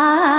Ah.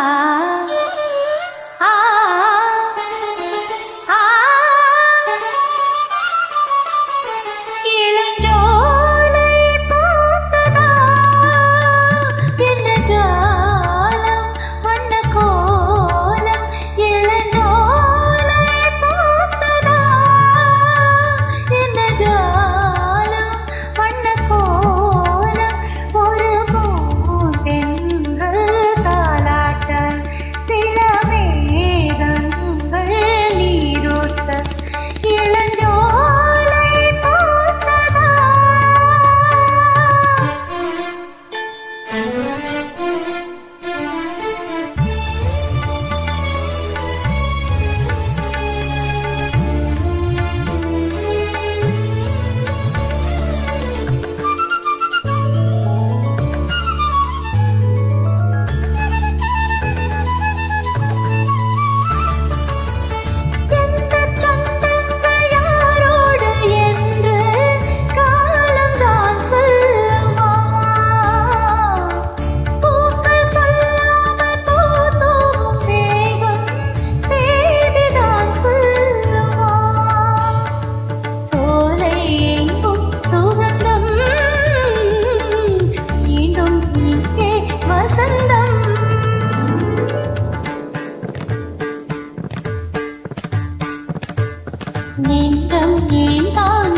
நெஞ்சம் ஏன் தான்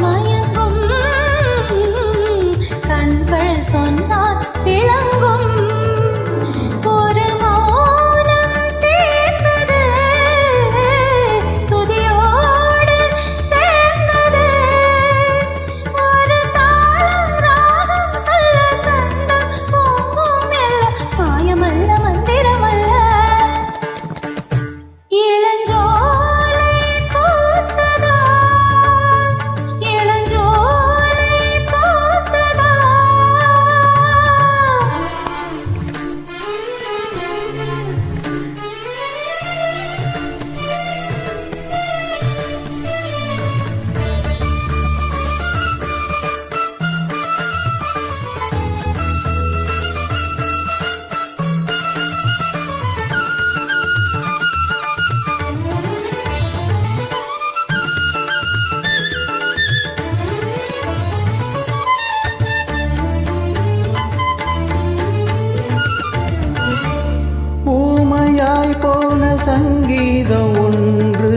சங்கீதம் ஒன்று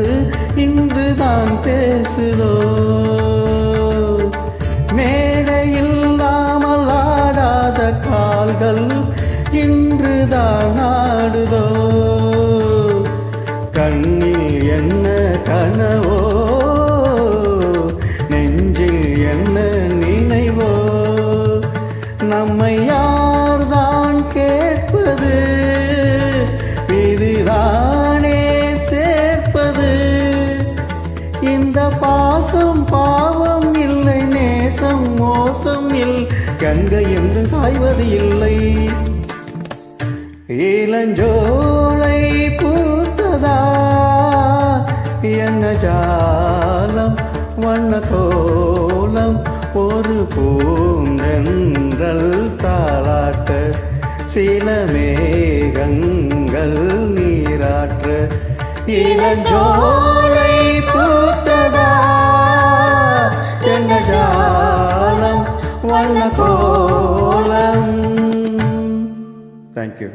இன்று தான் பேசுதோ. மேடையில்லாமல் ஆடாத கால்கள் இன்று தான் ஆடுதோ. கண்ணில் என்ன கனவோ நெஞ்சில் என்ன நினைவோ. நம்மை இந்த பாசம் பாவம் இல்லை நேசம் மோசம் இல் கங்கை என்று காய்வது இல்லை. இளஞ்சோலை பூத்ததா? என்ன ஜாலம்? வண்ண கோலம் ஒரு பூந்தென்றல் தாளாட்ட சில மேகங்கள் நீராற்ற. இளஞ்சோலை கோலம் தேங்க்யூ